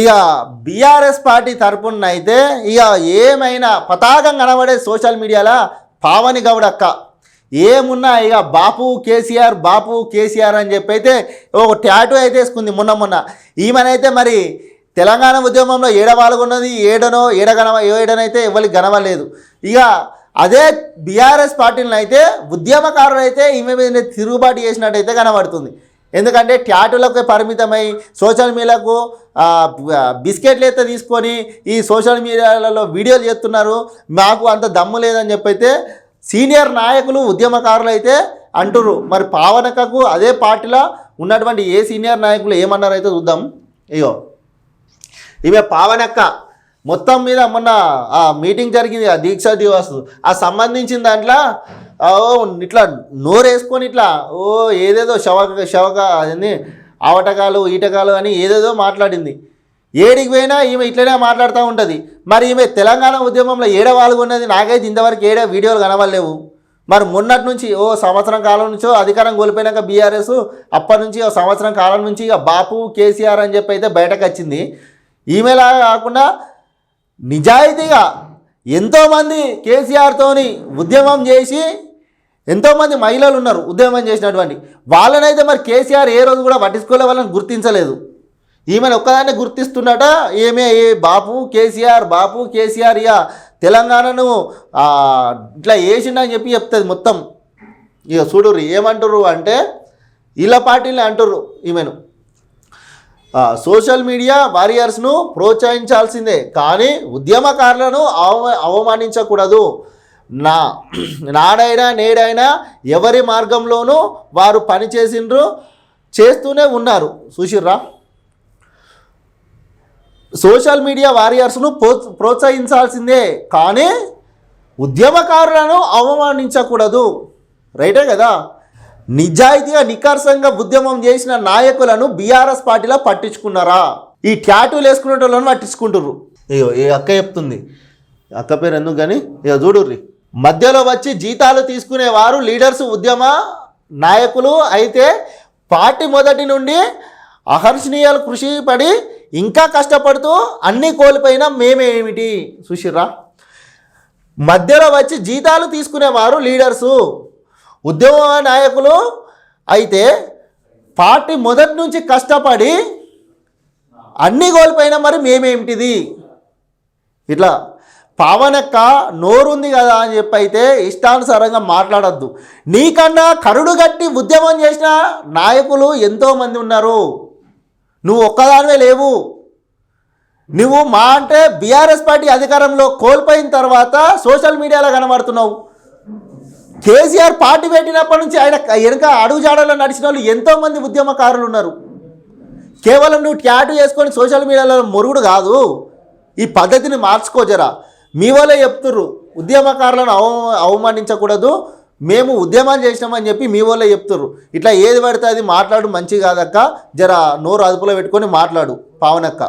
ఇక BRS party తరపున అయితే ఇక ఏమైనా పతాకం కనబడే సోషల్ మీడియాలో? పావని గౌడ్ అక్క. ఏమున్నా ఇక బాపు కేసీఆర్ బాపు కేసీఆర్ అని చెప్పి అయితే ఒక ట్యాటూ అయితే వేసుకుంది మొన్న మొన్న. ఈమెనైతే మరి తెలంగాణ ఉద్యమంలో ఏడ పాల్గొన్నది? ఏడనో ఏడ గనవ ఏడనైతే ఎవరికి గనవలేదు. ఇక అదే బీఆర్ఎస్ పార్టీలను అయితే ఉద్యమకారులు అయితే ఈమె మీద తిరుగుబాటు చేసినట్టయితే కనబడుతుంది. ఎందుకంటే ట్యాటులకు పరిమితమై సోషల్ మీడియాకు బిస్కెట్లు అయితే తీసుకొని ఈ సోషల్ మీడియాలలో వీడియోలు చేస్తున్నారు. మాకు అంత దమ్ము లేదని చెప్పైతే సీనియర్ నాయకులు ఉద్యమకారులు అయితే అంటురు మరి పావనకకు అదే పార్టీలో ఉన్నటువంటి ఏ సీనియర్ నాయకులు ఏమన్నారు అయితే చూద్దాం. ఇగో. ఈమె పావనక్క. మొత్తం మీద మొన్న ఆ మీటింగ్ జరిగింది ఆ దీక్షా దివాస్. ఆ సంబంధించిన దాంట్లో ఇట్లా నోరేసుకొని ఇట్లా ఓ ఏదేదో శవక శవక అదేంది ఆవటకాలు ఈటకాలు అని ఏదేదో మాట్లాడింది. ఏడికి పోయినా ఈమె ఇట్లనే మాట్లాడుతూ ఉంటుంది. మరి ఈమె తెలంగాణ ఉద్యమంలో ఏడ పాల్గొన్నది నాకైతే ఇంతవరకు ఏడ వీడియోలు కనవలేవు మరి మొన్నటి నుంచి ఓ సంవత్సరం కాలం నుంచో అధికారం కోల్పోయినాక బీఆర్ఎస్ అప్పటి నుంచి ఓ సంవత్సరం కాలం నుంచి ఇక బాపు కేసీఆర్ అని చెప్పి అయితే బయటకు వచ్చింది. ఈమెలా కాకుండా నిజాయితీగా ఎంతోమంది కేసీఆర్తోని ఉద్యమం చేసి ఎంతోమంది మహిళలు ఉన్నారు ఉద్యమం చేసినటువంటి. వాళ్ళనైతే మరి కేసీఆర్ ఏ రోజు కూడా పట్టించుకోలే వాళ్ళని గుర్తించలేదు. ఈమెను ఒక్కదాన్ని గుర్తిస్తున్నట ఏమే ఏ బాపు కేసీఆర్ బాపు కేసీఆర్ ఇక తెలంగాణను ఇట్లా వేసిండని చెప్పి చెప్తుంది మొత్తం. ఇక చూడుర్రు ఏమంటారు అంటే ఇలా పార్టీని అంటారు ఈమెను. సోషల్ మీడియా వారియర్స్ను ప్రోత్సహించాల్సిందే కానీ ఉద్యమకారులను అవమానించకూడదు. నా నాడైనా నేడైనా ఎవరి మార్గంలోనూ వారు పనిచేసిండ్రు చేస్తూనే ఉన్నారు. చూసిర్రా? సోషల్ మీడియా వారియర్స్ను ప్రో ప్రోత్సహించాల్సిందే కానీ ఉద్యమకారులను అవమానించకూడదు. రైటే కదా? నిజాయితీగా నికర్సంగా ఉద్యమం చేసిన నాయకులను బీఆర్ఎస్ పార్టీలో పట్టించుకున్నారా? ఈ ట్యాటూలు వేసుకునే వాళ్ళని పట్టించుకుంటుర్రు. ఇగో అక్క చెప్తుంది. అక్క పేరు ఎందుకు కానీ? ఇక చూడుర్రి. మధ్యలో వచ్చి జీతాలు తీసుకునేవారు లీడర్స్ ఉద్యమ నాయకులు అయితే పార్టీ మొదటి నుండి అహర్షణీయాలు కృషి పడి ఇంకా కష్టపడుతూ అన్నీ కోల్పోయినా మేమేమిటి? సుశీర్రా మధ్యలో వచ్చి జీతాలు తీసుకునేవారు లీడర్సు ఉద్యమ నాయకులు అయితే పార్టీ మొదటి నుంచి కష్టపడి అన్నీ కోల్పోయినా మరి మేమేమిటిది? ఇట్లా పవనక్క నోరుంది కదా అని చెప్పి అయితే ఇష్టానుసారంగా మాట్లాడద్దు. నీకన్నా కరుడు గట్టి ఉద్యమం చేసిన నాయకులు ఎంతోమంది ఉన్నారు. నువ్వు ఒక్కదానివే లేవు. నువ్వు మా అంటే బీఆర్ఎస్ పార్టీ అధికారంలో కోల్పోయిన తర్వాత సోషల్ మీడియాలో కనబడుతున్నావు. కేసీఆర్ పార్టీ పెట్టినప్పటి నుంచి ఆయన వెనక అడుగుజాడలో నడిచిన వాళ్ళు ఎంతోమంది ఉద్యమకారులు ఉన్నారు. కేవలం నువ్వు ట్యాటు చేసుకొని సోషల్ మీడియాలో మొరుగుడు కాదు. ఈ పద్ధతిని మార్చుకోజరా మీ వాళ్ళే చెప్తుర్రు. ఉద్యమకారులను అవ అవమానించకూడదు. మేము ఉద్యమం చేసినామని చెప్పి మీ వాళ్ళే చెప్తుర్రు. ఇట్లా ఏది పడితే అది మాట్లాడు మంచి కాదక్క. జర నోరు అదుపులో పెట్టుకొని మాట్లాడు పావనక్క.